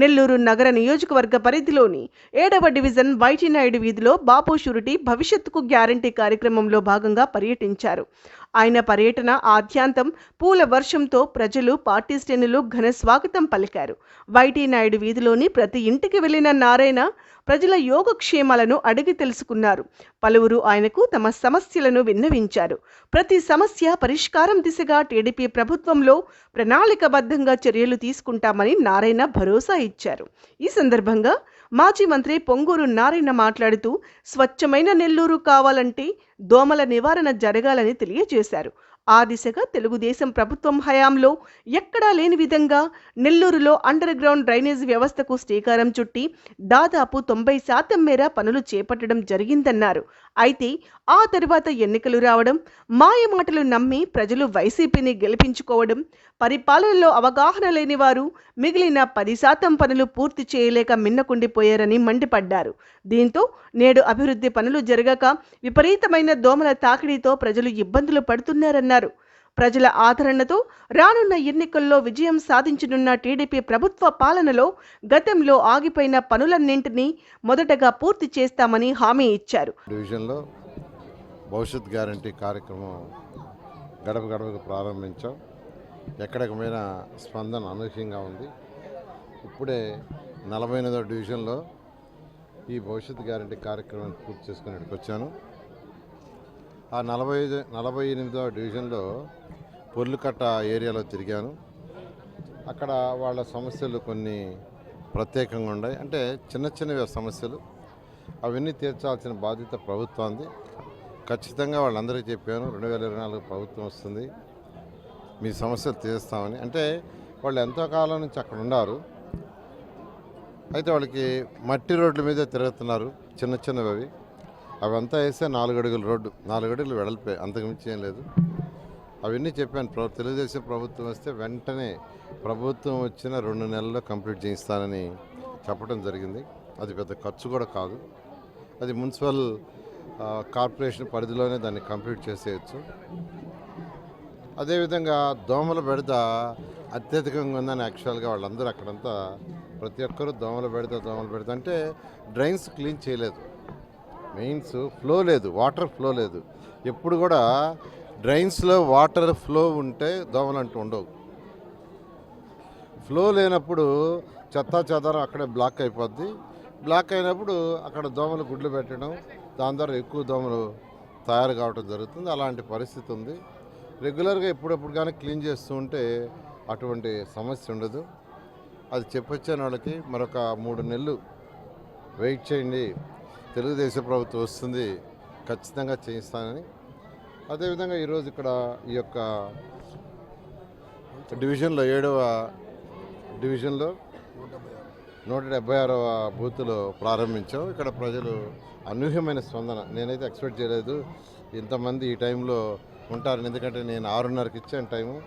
నెల్లూరు నగర నియోజకవర్గ పరిధిలోని ఏడవ డివిజన్ వైటీనాయుడు వీధిలో బాపు షూరిటీ భవిష్యత్తుకు గ్యారంటీ కార్యక్రమంలో భాగంగా పర్యటించారు. ఆయన పర్యటన ఆద్యాంతం పూల వర్షంతో ప్రజలు పార్టీ శ్రేణులు ఘన స్వాగతం పలికారు. వైటీ నాయుడు వీధిలోని ప్రతి ఇంటికి వెళ్ళిన నారాయణ ప్రజల యోగక్షేమాలను అడిగి తెలుసుకున్నారు. పలువురు ఆయనకు తమ సమస్యలను విన్నవించారు. ప్రతి సమస్య పరిష్కారం దిశగా టీడీపీ ప్రభుత్వంలో ప్రణాళికబద్ధంగా చర్యలు తీసుకుంటామని నారాయణ భరోసా ఇచ్చారు. ఈ సందర్భంగా మాజీ మంత్రి పొంగూరు నారాయణ మాట్లాడుతూ స్వచ్ఛమైన నెల్లూరు కావాలంటే దోమల నివారణ జరగాలని తెలియజేశారు. ఆ దిశగా తెలుగుదేశం ప్రభుత్వం హయాంలో ఎక్కడా లేని విధంగా నెల్లూరులో అండర్ గ్రౌండ్ డ్రైనేజ్ వ్యవస్థకు శ్రీకారం చుట్టి దాదాపు తొంభై శాతం మేర పనులు చేపట్టడం జరిగిందన్నారు. అయితే ఆ తరువాత ఎన్నికలు రావడం మాయమాటలు నమ్మి ప్రజలు వైసీపీని గెలిపించుకోవడం పరిపాలనలో అవగాహన లేని వారు మిగిలిన పది శాతం పనులు పూర్తి చేయలేక మిన్నకుండిపోయారని మండిపడ్డారు. దీంతో నేడు అభివృద్ధి పనులు జరగక విపరీతమైన దోమల తాకిడితో ప్రజలు ఇబ్బందులు పడుతున్నారన్నారు. ప్రజల ఆదరణతో రానున్న ఎన్నికల్లో విజయం సాధించనున్న టీడీపీ ప్రభుత్వ పాలనలో గతంలో ఆగిపోయిన పనులన్నింటినీ మొదటగా పూర్తి చేస్తామని హామీ ఇచ్చారు. డివిజన్లో భవిష్యత్ గ్యారంటీ కార్యక్రమం గడప గడపకు ప్రారంభించాం. ఎక్కడికి పోయిన స్పందన అనూహ్యంగా ఉంది. ఇప్పుడే నలభై ఎనిమిదో డివిజన్లో ఈ భవిష్యత్ గ్యారంటీ కార్యక్రమాన్ని పూర్తి చేసుకుని వచ్చాను. ఆ నలభై ఐదు నలభై ఎనిమిదో డివిజన్లో పొర్లుకట్ట ఏరియాలో తిరిగాను. అక్కడ వాళ్ళ సమస్యలు కొన్ని ప్రత్యేకంగా ఉన్నాయి. అంటే చిన్న చిన్నవి సమస్యలు. అవన్నీ తీర్చాల్సిన బాధ్యత ప్రభుత్వంది ఖచ్చితంగా వాళ్ళందరికీ చెప్పాను రెండు వేల ఇరవై నాలుగు ప్రభుత్వం వస్తుంది. మీ సమస్యలు తీరుస్తామని. అంటే వాళ్ళు ఎంతో కాలం నుంచి అక్కడ ఉన్నారు. అయితే వాళ్ళకి మట్టి రోడ్ల మీద తిరుగుతున్నారు చిన్న చిన్నవి అవి. అవంతా వేస్తే నాలుగు అడుగుల రోడ్డు. నాలుగు అడుగులు వెడల్పే అంతకుమించి ఏం లేదు. అవన్నీ చెప్పాను. ప్రభు తెలుగుదేశం ప్రభుత్వం వస్తే వెంటనే ప్రభుత్వం వచ్చిన రెండు నెలల్లో కంప్లీట్ చేయిస్తానని చెప్పడం జరిగింది. అది పెద్ద ఖర్చు కూడా కాదు. అది మున్సిపల్ కార్పొరేషన్ పరిధిలోనే దాన్ని కంప్లీట్ చేసేయచ్చు. అదేవిధంగా దోమల బెడద అత్యధికంగా ఉందని యాక్చువల్గా వాళ్ళందరూ అక్కడంతా ప్రతి ఒక్కరూ దోమల బెడద దోమల బెడద అంటే డ్రైన్స్ క్లీన్ చేయలేదు. మెయిన్స్ ఫ్లో లేదు వాటర్ ఫ్లో లేదు. ఎప్పుడు కూడా డ్రైన్స్లో వాటర్ ఫ్లో ఉంటే దోమలు అంటూ ఉండవు. ఫ్లో లేనప్పుడు చెత్త చెదారం అక్కడే బ్లాక్ అయిపోద్ది. బ్లాక్ అయినప్పుడు అక్కడ దోమలు గుడ్లు పెట్టడం దాని ద్వారా ఎక్కువ దోమలు తయారు కావడం జరుగుతుంది. అలాంటి పరిస్థితి ఉంది. రెగ్యులర్గా ఎప్పుడప్పుడు కానీ క్లీన్ చేస్తూ ఉంటే అటువంటి సమస్య ఉండదు. అది చెప్పొచ్చిన వాళ్ళకి. మరొక మూడు నెలలు వెయిట్ చేయండి. తెలుగుదేశం ప్రభుత్వం వస్తుంది ఖచ్చితంగా చేయిస్తానని. అదేవిధంగా ఈరోజు ఇక్కడ ఈ యొక్క డివిజన్లో ఏడవ డివిజన్లో నూట డెబ్బై ఆరవ బూత్లో ప్రారంభించాం. ఇక్కడ ప్రజలు అనూహ్యమైన స్పందన. నేనైతే ఎక్స్పెక్ట్ చేయలేదు ఇంతమంది ఈ టైంలో ఉంటారని. ఎందుకంటే నేను ఆరున్నరకి ఇచ్చాను టైము.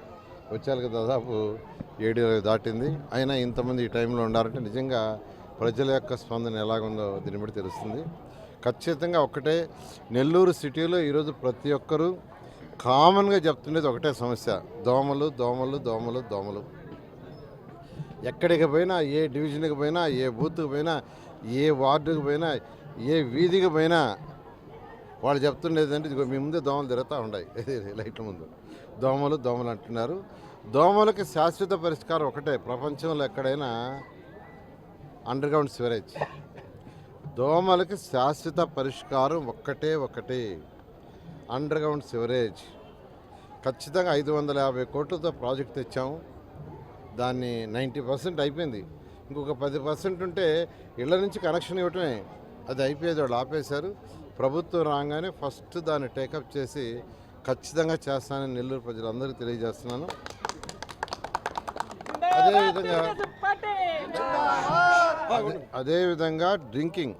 వచ్చేళ్ళకి దాదాపు ఏడు ఇరవై దాటింది. అయినా ఇంతమంది ఈ టైంలో ఉండారంటే నిజంగా ప్రజల యొక్క స్పందన ఎలాగుందో దీన్ని బట్టి తెలుస్తుంది. ఖచ్చితంగా ఒకటే నెల్లూరు సిటీలో ఈరోజు ప్రతి ఒక్కరూ కామన్గా చెప్తుండేది ఒకటే సమస్య. దోమలు దోమలు దోమలు దోమలు. ఎక్కడికి పోయినా ఏ డివిజన్కి పోయినా ఏ బూత్కి పోయినా ఏ వార్డుకి పోయినా ఏ వీధికి పోయినా వాళ్ళు చెప్తుండేది అంటే ఇదిగో మీ ముందే దోమలు తిరుగుతూ ఉన్నాయి లైట్ల ముందు. దోమలు దోమలు అంటున్నారు. దోమలకి శాశ్వత పరిష్కారం ఒకటే. ప్రపంచంలో ఎక్కడైనా అండర్ గ్రౌండ్ సివరేజ్ దోమలకి శాశ్వత పరిష్కారం ఒక్కటే ఒకటి. అండర్ గ్రౌండ్ సివరేజ్ ఖచ్చితంగా ఐదు వందల యాభై కోట్లతో ప్రాజెక్ట్ తెచ్చాము దాన్ని నైంటీ పర్సెంట్ అయిపోయింది. ఇంకొక పది పర్సెంట్ ఉంటే ఇళ్ళ నుంచి కనెక్షన్ ఇవ్వటమే. అది అయిపోయేది వాళ్ళు ఆపేశారు. ప్రభుత్వం రాగానే ఫస్ట్ దాన్ని టేకప్ చేసి ఖచ్చితంగా చేస్తానని నెల్లూరు ప్రజలందరికీ తెలియజేస్తున్నాను. అదేవిధంగా అదేవిధంగా డ్రింకింగ్.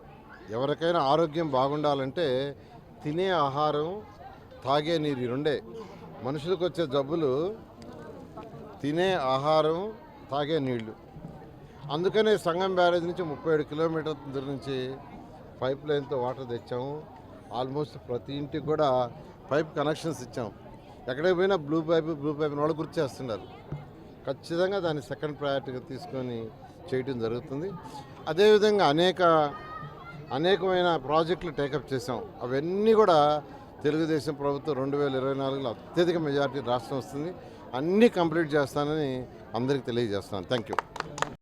ఎవరికైనా ఆరోగ్యం బాగుండాలంటే తినే ఆహారం తాగే నీరు ఈ రెండే. మనుషులకు వచ్చే జబ్బులు తినే ఆహారం తాగే నీళ్ళు. అందుకనే సంగం బ్యారేజ్ నుంచి ముప్పై ఏడు కిలోమీటర్ల దూరం నుంచి పైప్ లైన్తో వాటర్ తెచ్చాము. ఆల్మోస్ట్ ప్రతి ఇంటికి కూడా పైప్ కనెక్షన్స్ ఇచ్చాం. ఎక్కడికి పోయినా బ్లూ పైప్ బ్లూ పైప్ వాళ్ళు గుర్తు చేస్తున్నారు ఖచ్చితంగా దాన్ని సెకండ్ ప్రయారిటీగా తీసుకొని చేయటం జరుగుతుంది. అదేవిధంగా అనేక అనేకమైన ప్రాజెక్టులు టేకప్ చేసాం అవన్నీ కూడా తెలుగుదేశం ప్రభుత్వం రెండు వేల ఇరవై నాలుగులో అత్యధిక మెజార్టీ రాష్ట్రం వస్తుంది. అన్నీ కంప్లీట్ చేస్తానని అందరికీ తెలియజేస్తాను థ్యాంక్ యూ